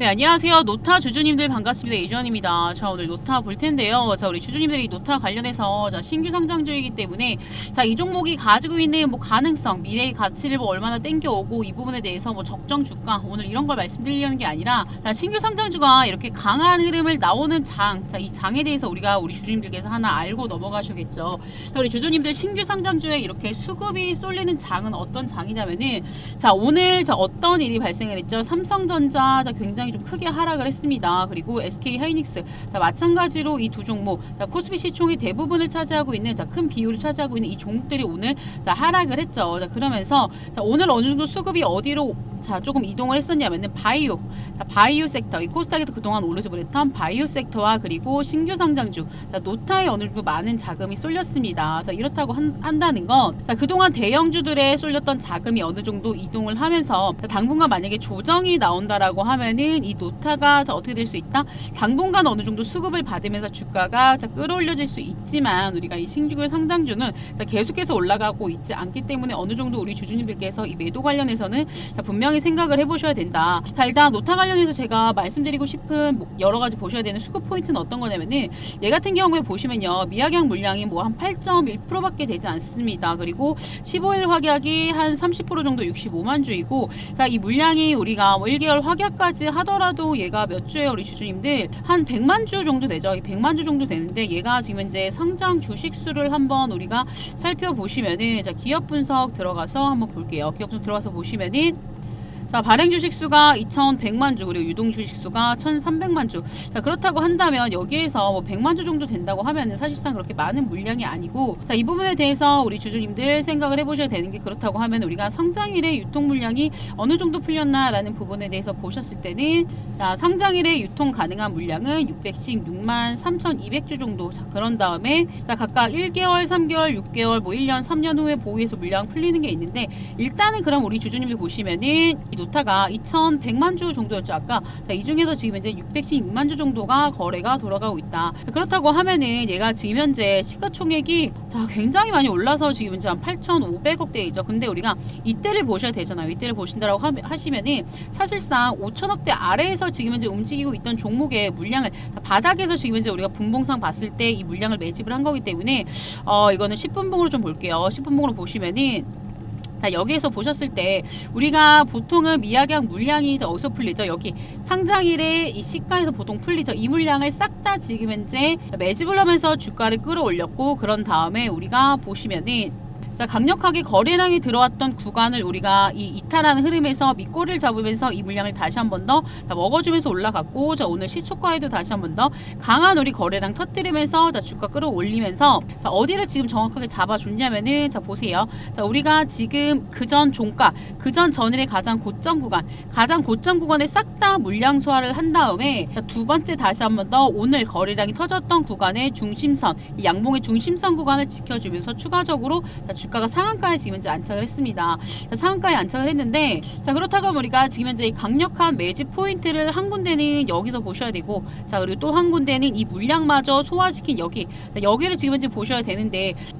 네, 안녕하세요. 노타 주주님들 반갑습니다. 이주환입니다. 자, 오늘 노타 볼 텐데요. 자, 우리 주주님들이 노타 관련해서 자, 신규 상장주이기 때문에 자, 이 종목이 가지고 있는 뭐 가능성, 미래의 가치를 뭐 얼마나 땡겨오고 이 부분에 대해서 뭐 적정 주가 오늘 이런 걸 말씀드리려는 게 아니라 자, 신규 상장주가 이렇게 강한 흐름을 나오는 장, 자, 이 장에 대해서 우리가 우리 주주님들께서 하나 알고 넘어가셔겠죠. 자, 우리 주주님들 신규 상장주에 이렇게 수급이 쏠리는 장은 어떤 장이냐면은 자, 오늘 자, 어떤 일이 발생을 했죠? 삼성전자 자, 굉장히 좀 크게 하락을 했습니다. 그리고 SK 하이닉스 자, 마찬가지로 이 두 종목 자, 코스피 시총의 대부분을 차지하고 있는 자, 큰 비율을 차지하고 있는 이 종목들이 오늘 자, 하락을 했죠. 자, 그러면서 자, 오늘 어느 정도 수급이 어디로 자 조금 이동을 했었냐면은 바이오 자, 바이오 섹터 이 코스닥에서 그동안 오르지 못했던 바이오 섹터와 그리고 신규 상장주 자, 노타에 어느 정도 많은 자금이 쏠렸습니다. 자 이렇다고 한, 한다는 건 자, 그동안 대형주들에 쏠렸던 자금이 어느 정도 이동을 하면서 자, 당분간 만약에 조정이 나온다라고 하면은 이 노타가 자, 어떻게 될 수 있다? 당분간 어느 정도 수급을 받으면서 주가가 자, 끌어올려질 수 있지만 우리가 이 신규 상장주는 자, 계속해서 올라가고 있지 않기 때문에 어느 정도 우리 주주님들께서 이 매도 관련해서는 자, 분명 히 생각을 해보셔야 된다. 자, 일단 노타 관련해서 제가 말씀드리고 싶은 뭐 여러 가지 보셔야 되는 수급 포인트는 어떤 거냐면은 얘 같은 경우에 보시면요. 미약약 물량이 뭐 한 8.1%밖에 되지 않습니다. 그리고 15일 확약이 한 30% 정도 65만 주이고 자, 이 물량이 우리가 뭐 1개월 확약까지 하더라도 얘가 몇 주예요, 우리 주주님들? 한 100만 주 정도 되죠. 이 100만 주 정도 되는데 얘가 지금 이제 상장 주식 수를 한번 우리가 살펴보시면은 자, 기업 분석 들어가서 한번 볼게요. 기업 분석 들어가서 보시면은 자, 발행 주식 수가 2,100만 주 그리고 유동 주식 수가 1,300만 주. 자, 그렇다고 한다면 여기에서 뭐 100만 주 정도 된다고 하면은 사실상 그렇게 많은 물량이 아니고 자, 이 부분에 대해서 우리 주주님들 생각을 해 보셔야 되는 게 그렇다고 하면 우리가 상장일에 유통 물량이 어느 정도 풀렸나라는 부분에 대해서 보셨을 때는 자, 상장일에 유통 가능한 물량은 616만 3,200주 정도. 자, 그런 다음에 자, 각각 1개월, 3개월, 6개월, 뭐 1년, 3년 후에 보유해서 물량 풀리는 게 있는데 일단은 그럼 우리 주주님들 보시면은 이 노타가 2,100만 주 정도였죠. 아까 자, 이 중에서 지금 이제 616만 주 정도가 거래가 돌아가고 있다. 자, 그렇다고 하면은 얘가 지금 현재 시가총액이 자, 굉장히 많이 올라서 지금 이제 한 8,500억대이죠. 근데 우리가 이때를 보셔야 되잖아요. 이때를 보신다라고 하- 하시면은 사실상 5천억대 아래에서 지금 현재 움직이고 있던 종목의 물량을 바닥에서 지금 현재 우리가 분봉상 봤을 때 이 물량을 매집을 한 거기 때문에 어 이거는 10분봉으로 좀 볼게요. 10분봉으로 보시면은 자 여기에서 보셨을 때 우리가 보통은 미약약 물량이 어디서 풀리죠? 여기 상장일에 이 시가에서 보통 풀리죠. 이 물량을 싹 다 지금 현재 매집을 하면서 주가를 끌어올렸고 그런 다음에 우리가 보시면은 자, 강력하게 거래량이 들어왔던 구간을 우리가 이 이탈하는 흐름에서 밑꼬리를 잡으면서 이 물량을 다시 한 번 더 먹어주면서 올라갔고 자 오늘 시초가에도 다시 한 번 더 강한 우리 거래량 터뜨리면서 자 주가 끌어올리면서 자 어디를 지금 정확하게 잡아줬냐면은 자 보세요. 자 우리가 지금 그전 종가 그전 전일의 가장 고점 구간 가장 고점 구간에 싹 다 물량 소화를 한 다음에 자, 두 번째 다시 한 번 더 오늘 거래량이 터졌던 구간의 중심선 이 양봉의 중심선 구간을 지켜주면서 추가적으로 자, 주 가가 상한가에 지금 현재 안착을 했습니다. 자, 상한가에 안착을 했는데 자 그렇다고 우리가 지금 현재 이 강력한 매집 포인트를 한 군데는 여기서 보셔야 되고 자 그리고 또 한 군데는 이 물량마저 소화시킨 여기 자, 여기를 지금 현재 보셔야 되는데 자,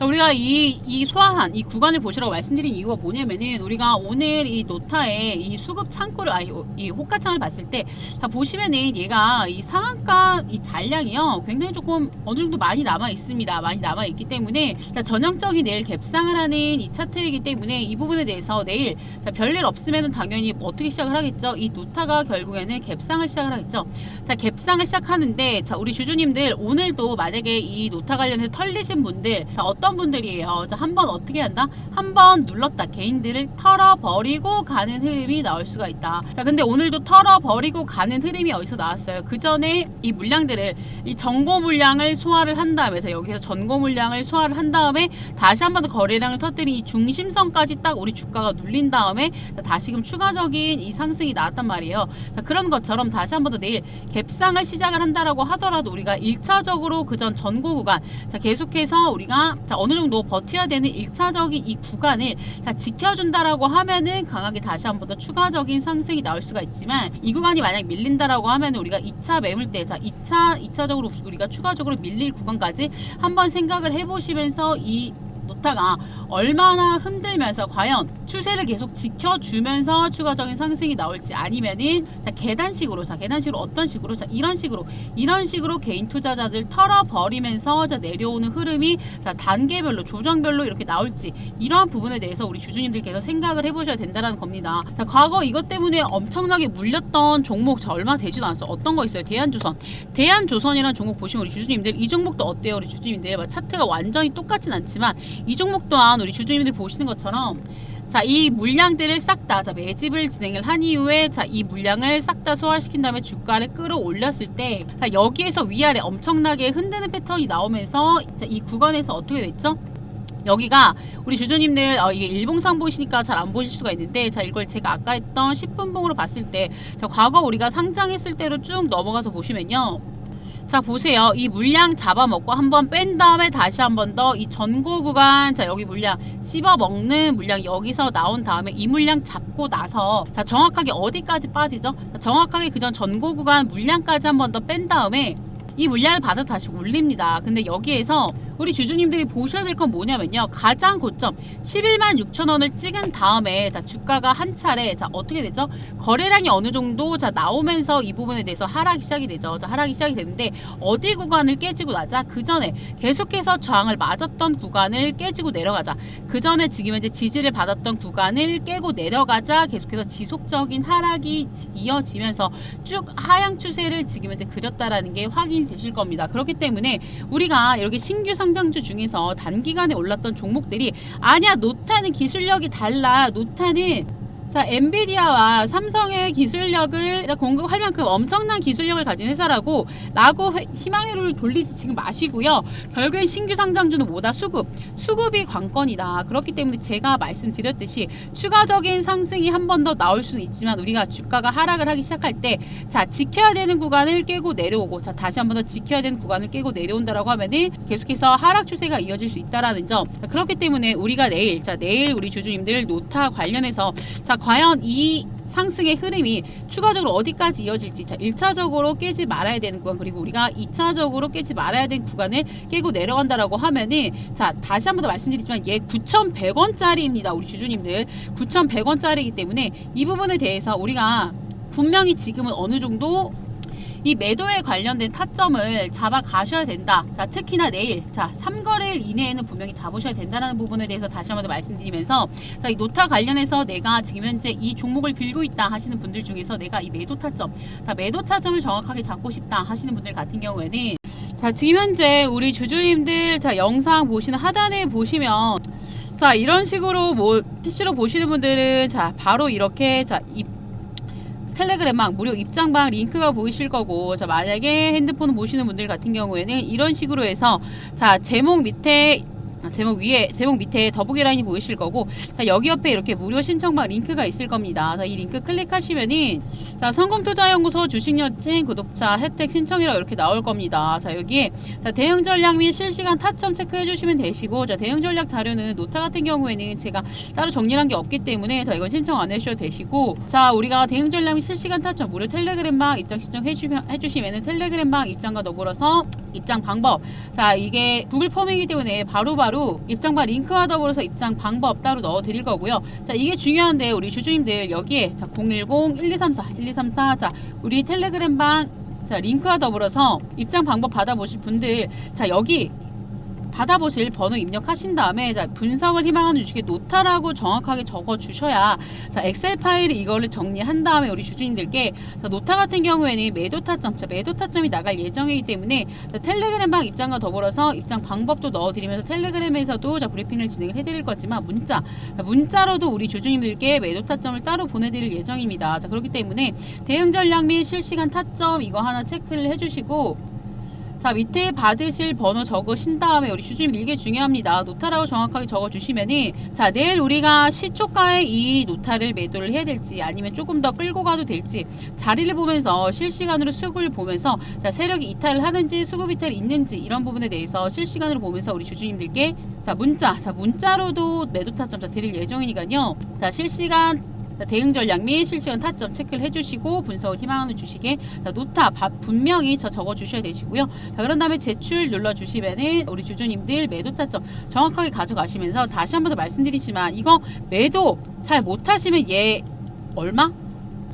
우리가 이, 이 소화한 이 구간을 보시라고 말씀드린 이유가 뭐냐면은 우리가 오늘 이 노타의 이 수급 창고를 아니 이 호가창을 봤을 때 다 보시면은 얘가 이 상한가 이 잔량이요. 굉장히 조금 어느 정도 많이 남아 있습니다. 많이 남아 있기 때문에 자, 전형적인 내일 갭상을 하는 이 차트이기 때문에 이 부분에 대해서 내일 자, 별일 없으면은 당연히 뭐 어떻게 시작을 하겠죠? 이 노타가 결국에는 갭상을 시작을 하겠죠. 자 갭상을 시작하는데 자 우리 주주님들 오늘도 만약에 이 노타 관련해서 털리신 분들 자, 어떤 분들이에요? 자 한번 어떻게 한다? 한 번 눌렀다. 개인들을 털어버리고 가는 흐름이 나올 수가 있다. 자 근데 오늘도 털어버리고 가는 흐름이 어디서 나왔어요? 그 전에 이 물량들을 이 전고 물량을 소화를 한 다음에 자 여기서 전고 물량을 소화를 한 다음에 다시 한 번 더 거래량을 터뜨린 이 중심선까지 딱 우리 주가가 눌린 다음에 자, 다시금 추가적인 이 상승이 나왔단 말이에요. 자, 그런 것처럼 다시 한 번 더 내일 갭상을 시작을 한다라고 하더라도 우리가 1차적으로 그전 전고 구간 자 계속해서 우리가 자 어느 정도 버텨야 되는 1차적인 이 구간을 자 지켜준다라고 하면은 강하게 다시 한 번 더 추가적인 상승이 나올 수가 있지만 이 구간이 만약 밀린다라고 하면 우리가 2차 매물대 자 2차 2차적으로 우리가 추가적으로 밀릴 구간까지 한번 생각을 해보시면서 이 노타가 얼마나 흔들면서 과연 추세를 계속 지켜주면서 추가적인 상승이 나올지 아니면은 자, 계단식으로 자 계단식으로 어떤 식으로? 자 이런 식으로. 이런 식으로 개인 투자자들 털어버리면서 자 내려오는 흐름이 자 단계별로 조정별로 이렇게 나올지 이러한 부분에 대해서 우리 주주님들께서 생각을 해보셔야 된다는 겁니다. 자 과거 이것 때문에 엄청나게 물렸던 종목 자 얼마 되지도 않았어. 어떤 거 있어요? 대한조선. 대한조선이라는 종목 보시면 우리 주주님들 이 종목도 어때요? 우리 주주님들? 뭐 차트가 완전히 똑같진 않지만 이 종목 또한 우리 주주님들 보시는 것처럼 자, 이 물량들을 싹 다, 자, 매집을 진행을 한 이후에, 자, 이 물량을 싹 다 소화시킨 다음에 주가를 끌어올렸을 때, 자, 여기에서 위아래 엄청나게 흔드는 패턴이 나오면서, 자, 이 구간에서 어떻게 됐죠? 여기가 우리 주주님들 어, 이게 일봉상 보시니까 잘 안 보실 수가 있는데 자 이걸 제가 아까 했던 10분봉으로 봤을 때 자 과거 우리가 상장했을 때로 쭉 넘어가서 보시면요 자 보세요 이 물량 잡아먹고 한번 뺀 다음에 다시 한번 더 이 전고 구간 자 여기 물량 씹어 먹는 물량 여기서 나온 다음에 이 물량 잡고 나서 자 정확하게 어디까지 빠지죠 자, 정확하게 그전 전고 구간 물량까지 한번 더 뺀 다음에 이 물량을 받아 다시 올립니다. 근데 여기에서 우리 주주님들이 보셔야 될 건 뭐냐면요. 가장 고점 11만 6천 원을 찍은 다음에 자 주가가 한 차례 자 어떻게 되죠? 거래량이 어느 정도 자 나오면서 이 부분에 대해서 하락이 시작이 되죠. 자 하락이 시작이 되는데 어디 구간을 깨지고 나자 그 전에 계속해서 저항을 맞았던 구간을 깨지고 내려가자 그 전에 지금 현재 지지를 받았던 구간을 깨고 내려가자 계속해서 지속적인 하락이 지- 이어지면서 쭉 하향 추세를 지금 현재 그렸다라는 게 확인되실 겁니다. 그렇기 때문에 우리가 이렇게 신규 상 장주 중에서 단기간에 올랐던 종목들이 아니야 노타는 기술력이 달라. 노타는 자 엔비디아와 삼성의 기술력을 공급할 만큼 엄청난 기술력을 가진 회사라고 라고 회- 희망회로를 돌리지 지금 마시고요. 결국엔 신규 상장주는 뭐다 수급 수급이 관건이다. 그렇기 때문에 제가 말씀드렸듯이 추가적인 상승이 한 번 더 나올 수는 있지만 우리가 주가가 하락을 하기 시작할 때 자 지켜야 되는 구간을 깨고 내려오고 자 다시 한 번 더 지켜야 되는 구간을 깨고 내려온다라고 하면은 계속해서 하락 추세가 이어질 수 있다라는 점. 자, 그렇기 때문에 우리가 내일 자 내일 우리 주주님들 노타 관련해서 자 과연 이 상승의 흐름이 추가적으로 어디까지 이어질지 자 1차적으로 깨지 말아야 되는 구간 그리고 우리가 2차적으로 깨지 말아야 되는 구간을 깨고 내려간다라고 하면은 자 다시 한 번 더 말씀드리지만 얘 9,100원짜리입니다 우리 주주님들. 9,100원짜리이기 때문에 이 부분에 대해서 우리가 분명히 지금은 어느 정도 이 매도에 관련된 타점을 잡아 가셔야 된다. 자, 특히나 내일 자, 3거래일 이내에는 분명히 잡으셔야 된다는 부분에 대해서 다시 한번 더 말씀드리면서 자, 이 노타 관련해서 내가 지금 현재 이 종목을 들고 있다 하시는 분들 중에서 내가 이 매도 타점, 자, 매도 타점을 정확하게 잡고 싶다 하시는 분들 같은 경우에는 자, 지금 현재 우리 주주님들 자, 영상 보시는 하단에 보시면 자, 이런 식으로 뭐 PC로 보시는 분들은 자, 바로 이렇게 자, 이 텔레그램망 무료 입장방 링크가 보이실 거고 자 만약에 핸드폰 보시는 분들 같은 경우에는 이런 식으로 해서 자 제목 밑에 아, 제목 위에 제목 밑에 더보기 라인이 보이실 거고 자 여기 옆에 이렇게 무료 신청방 링크가 있을 겁니다. 자 이 링크 클릭하시면은 자 성공투자연구소 주식여친 구독자 혜택 신청이라고 이렇게 나올 겁니다. 자 여기에 자 대응 전략 및 실시간 타점 체크해 주시면 되시고 자 대응 전략 자료는 노타 같은 경우에는 제가 따로 정리한 게 없기 때문에 자 이건 신청 안 해주셔도 되시고 자 우리가 대응 전략 및 실시간 타점 무료 텔레그램방 입장 신청 해 주면 해주시면은 텔레그램방 입장과 더불어서 입장 방법. 자 이게 구글 폼이기 때문에 바로바로 입장방 링크와 더불어서 입장 방법 따로 넣어 드릴 거고요. 자 이게 중요한데 우리 주주님들 여기에 자 010-1234 1234 자. 우리 텔레그램 방 자 링크와 더불어서 입장 방법 받아보실 분들 자 여기 받아보실 번호 입력하신 다음에 자 분석을 희망하는 주식의 노타라고 정확하게 적어 주셔야 자 엑셀 파일에 이거를 정리한 다음에 우리 주주님들께 자, 노타 같은 경우에는 매도 타점 자 매도 타점이 나갈 예정이기 때문에 자, 텔레그램 방 입장과 더불어서 입장 방법도 넣어드리면서 텔레그램에서도 자 브리핑을 진행을 해드릴 거지만 문자 자, 문자로도 우리 주주님들께 매도 타점을 따로 보내드릴 예정입니다. 자 그렇기 때문에 대응 전략 및 실시간 타점 이거 하나 체크를 해주시고 자 밑에 받으실 번호 적으신 다음에 우리 주주님 이게 중요합니다. 노타라고 정확하게 적어주시면은 자 내일 우리가 시초가에 이 노타를 매도를 해야 될지 아니면 조금 더 끌고 가도 될지 자리를 보면서 실시간으로 수급을 보면서 자 세력이 이탈을 하는지 수급 이탈이 있는지 이런 부분에 대해서 실시간으로 보면서 우리 주주님들께 자 문자 자 문자로도 매도 타점 자 드릴 예정이니까요. 자 실시간 자, 대응 전략 및 실시간 타점 체크를 해주시고 분석을 희망하는 주식에 자, 노타 바- 분명히 저 적어 주셔야 되시고요. 자, 그런 다음에 제출 눌러 주시면은 우리 주주님들 매도 타점 정확하게 가져가시면서 다시 한 번 더 말씀드리지만 이거 매도 잘 못하시면 얘 얼마?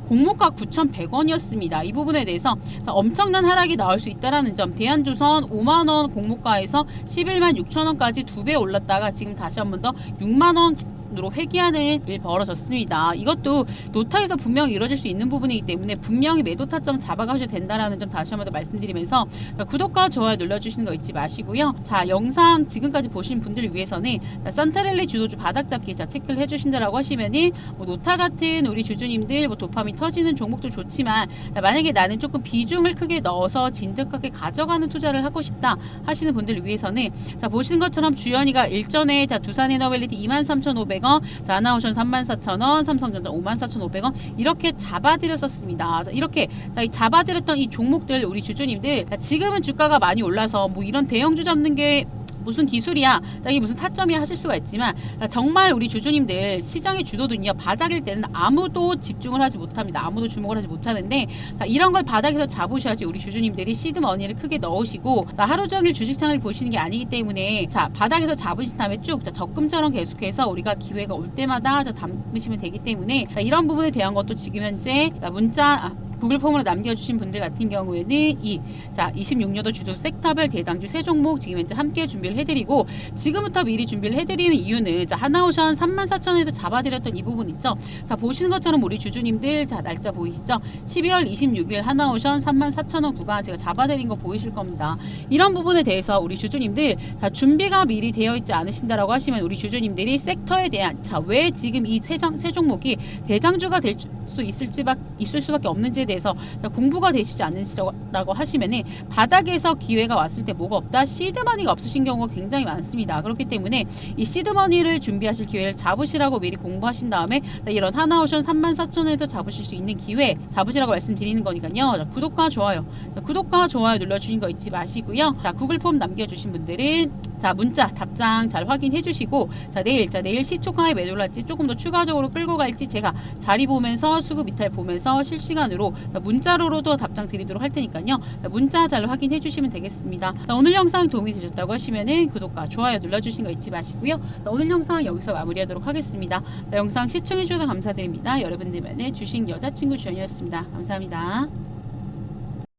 공모가 9,100원이었습니다. 이 부분에 대해서 자, 엄청난 하락이 나올 수 있다라는 점. 대한조선 5만 원 공모가에서 11만 6천 원까지 두 배 올랐다가 지금 다시 한 번 더 6만 원 으로 회귀하는 일 벌어졌습니다. 이것도 노타에서 분명히 이루어질 수 있는 부분이기 때문에 분명히 매도 타점 잡아가셔도 된다라는 점 다시 한 번 더 말씀드리면서 자, 구독과 좋아요 눌러주시는 거 잊지 마시고요. 자 영상 지금까지 보신 분들을 위해서는 자, 산타렐리 주도주 바닥 잡기 자 체크를 해주신다라고 하시면은 뭐 노타 같은 우리 주주님들 뭐 도파민 터지는 종목도 좋지만 자, 만약에 나는 조금 비중을 크게 넣어서 진득하게 가져가는 투자를 하고 싶다 하시는 분들을 위해서는 자 보시는 것처럼 주연이가 일전에 자 두산 에너벨리티 23,500원, 자 하나오션 34,000원, 삼성전자 54,500원 이렇게 잡아드렸었습니다. 자, 이렇게 잡아드렸던 이 종목들 우리 주주님들 자, 지금은 주가가 많이 올라서 뭐 이런 대형주 잡는 게 무슨 기술이야, 자, 이게 무슨 타점이야? 하실 수가 있지만 자, 정말 우리 주주님들 시장의 주도든요. 바닥일 때는 아무도 집중을 하지 못합니다. 아무도 주목을 하지 못하는데 자, 이런 걸 바닥에서 잡으셔야지 우리 주주님들이 시드 머니를 크게 넣으시고 자, 하루 종일 주식창을 보시는 게 아니기 때문에 자 바닥에서 잡으신 다음에 쭉 자, 적금처럼 계속해서 우리가 기회가 올 때마다 자, 담으시면 되기 때문에 자, 이런 부분에 대한 것도 지금 현재 자, 문자 아, 구글 폼으로 남겨주신 분들 같은 경우에는 이 자 26년도 주도 섹터별 대장주 세 종목 지금 현재 함께 준비를 해드리고 지금부터 미리 준비를 해드리는 이유는 자 하나오션 34,000원에도 잡아드렸던 이 부분 있죠. 자 보시는 것처럼 우리 주주님들 자 날짜 보이시죠? 12월 26일 하나오션 34,000원 구간 제가 잡아드린 거 보이실 겁니다. 이런 부분에 대해서 우리 주주님들 자 준비가 미리 되어 있지 않으신다라고 하시면 우리 주주님들이 섹터에 대한 자 왜 지금 이세 세 종목이 대장주가 될 수 있을지 있을 수밖에 없는지 에 대해서 자, 공부가 되시지 않으시다고 하시면은 바닥에서 기회가 왔을 때 뭐가 없다 시드머니가 없으신 경우가 굉장히 많습니다. 그렇기 때문에 이 시드머니를 준비하실 기회를 잡으시라고 미리 공부하신 다음에 자, 이런 하나오션 34,000원에서 잡으실 수 있는 기회 잡으시라고 말씀드리는 거니까요. 자, 구독과 좋아요, 자, 구독과 좋아요 눌러주신 거 잊지 마시고요. 자, 구글 폼 남겨주신 분들은 자 문자 답장 잘 확인해 주시고 자 내일 자 내일 시초가에 매도를 할지 조금 더 추가적으로 끌고 갈지 제가 자리 보면서 수급 이탈 보면서 실시간으로 자, 문자로도 답장 드리도록 할 테니까요. 자, 문자 잘 확인해 주시면 되겠습니다. 자, 오늘 영상 도움이 되셨다고 하시면은 구독과 좋아요 눌러주신 거 잊지 마시고요. 자, 오늘 영상 여기서 마무리하도록 하겠습니다. 자, 영상 시청해 주셔서 감사드립니다. 여러분들만의 주식 여자친구 주연이었습니다. 감사합니다